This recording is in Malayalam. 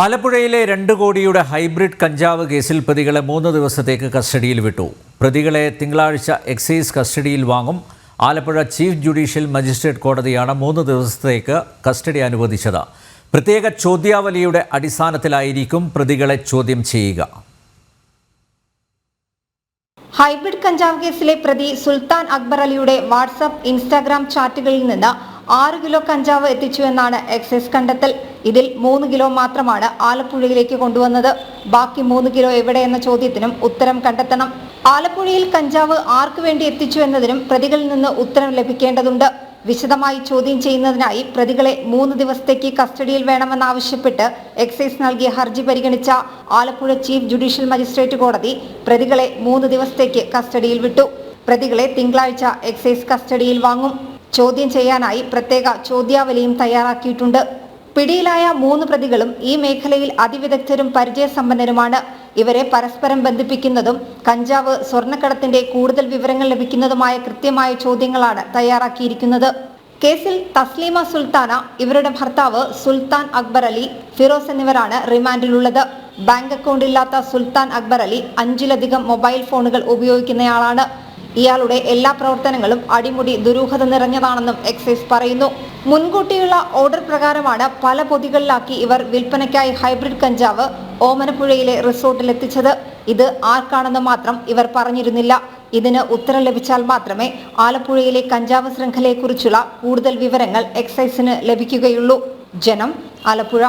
ആലപ്പുഴയിലെ രണ്ട് കോടിയുടെ ഹൈബ്രിഡ് കഞ്ചാവ് കേസിൽ പ്രതികളെ മൂന്ന് ദിവസത്തേക്ക് കസ്റ്റഡിയിൽ വിട്ടു. പ്രതികളെ തിങ്കളാഴ്ച എക്സൈസ് കസ്റ്റഡിയിൽ വാങ്ങും. ആലപ്പുഴ ചീഫ് ജുഡീഷ്യൽ മജിസ്ട്രേറ്റ് കോടതിയാണ് മൂന്ന് ദിവസത്തേക്ക് കസ്റ്റഡി അനുവദിച്ചത്. പ്രത്യേക ചോദ്യാവലിയുടെ അടിസ്ഥാനത്തിലായിരിക്കും പ്രതികളെ ചോദ്യം ചെയ്യുക. ഹൈബ്രിഡ് കഞ്ചാവ് കേസിലെ പ്രതി സുൽത്താൻ അക്ബർ അലിയുടെ വാട്സാപ്പ് ഇൻസ്റ്റാഗ്രാം ചാറ്റുകളിൽ നിന്ന് ആറ് കിലോ കഞ്ചാവ് എത്തിച്ചു എന്നാണ് എക്സൈസ് കണ്ടെത്തൽ. ഇതിൽ മൂന്ന് കിലോ മാത്രമാണ് ആലപ്പുഴയിലേക്ക് കൊണ്ടുവന്നത്. ബാക്കി മൂന്ന് കിലോ എവിടെ എന്ന ചോദ്യത്തിനും ഉത്തരം കണ്ടെത്തണം. ആലപ്പുഴയിൽ കഞ്ചാവ് ആർക്കു വേണ്ടി എത്തിച്ചു എന്നതിനും പ്രതികളിൽ നിന്ന് ഉത്തരം ലഭിക്കേണ്ടതുണ്ട്. വിശദമായി ചോദ്യം ചെയ്യുന്നതിനായി പ്രതികളെ മൂന്ന് ദിവസത്തേക്ക് കസ്റ്റഡിയിൽ വേണമെന്നാവശ്യപ്പെട്ട് എക്സൈസ് നൽകിയ ഹർജി പരിഗണിച്ച ആലപ്പുഴ ചീഫ് ജുഡീഷ്യൽ മജിസ്ട്രേറ്റ് കോടതി പ്രതികളെ മൂന്ന് ദിവസത്തേക്ക് കസ്റ്റഡിയിൽ വിട്ടു. പ്രതികളെ തിങ്കളാഴ്ച എക്സൈസ് കസ്റ്റഡിയിൽ വാങ്ങും. ചോദ്യം ചെയ്യാനായി പ്രത്യേക ചോദ്യാവലിയും തയ്യാറാക്കിയിട്ടുണ്ട്. പിടിയിലായ മൂന്ന് പ്രതികളും ഈ മേഖലയിൽ അതിവിദഗ്ധരും പരിചയസമ്പന്നരുമാണ്. ഇവരെ പരസ്പരം ബന്ധിപ്പിക്കുന്നതും കഞ്ചാവ് സ്വർണക്കടത്തിന്റെ കൂടുതൽ വിവരങ്ങൾ ലഭിക്കുന്നതുമായ കൃത്യമായ ചോദ്യങ്ങളാണ് തയ്യാറാക്കിയിരിക്കുന്നത്. കേസിൽ തസ്ലീമ സുൽത്താന ഇവരുടെ ഭർത്താവ് സുൽത്താൻ അക്ബർ അലി ഫിറോസ് എന്നിവരാണ് റിമാൻഡിലുള്ളത്. ബാങ്ക് അക്കൗണ്ട് ഇല്ലാത്ത സുൽത്താൻ അക്ബർ അലി അഞ്ചിലധികം മൊബൈൽ ഫോണുകൾ ഉപയോഗിക്കുന്നയാളാണ്. ഇയാളുടെ എല്ലാ പ്രവർത്തനങ്ങളും അടിമുടി ദുരൂഹത നിറഞ്ഞതാണെന്നും എക്സൈസ് പറയുന്നു. മുൻകൂട്ടിയുള്ള ഓർഡർ പ്രകാരമാണ് പല പൊതികളിലാക്കി ഇവർ വിൽപ്പനയ്ക്കായി ഹൈബ്രിഡ് കഞ്ചാവ് ഓമനപ്പുഴയിലെ റിസോർട്ടിൽ എത്തിച്ചത്. ഇത് ആർക്കാണെന്ന് മാത്രം ഇവർ പറഞ്ഞിരുന്നില്ല. ഇതിന് ഉത്തരം ലഭിച്ചാൽ മാത്രമേ ആലപ്പുഴയിലെ കഞ്ചാവ് ശൃംഖലയെക്കുറിച്ചുള്ള കൂടുതൽ വിവരങ്ങൾ എക്സൈസിന് ലഭിക്കുകയുള്ളൂ. ജനം ആലപ്പുഴ.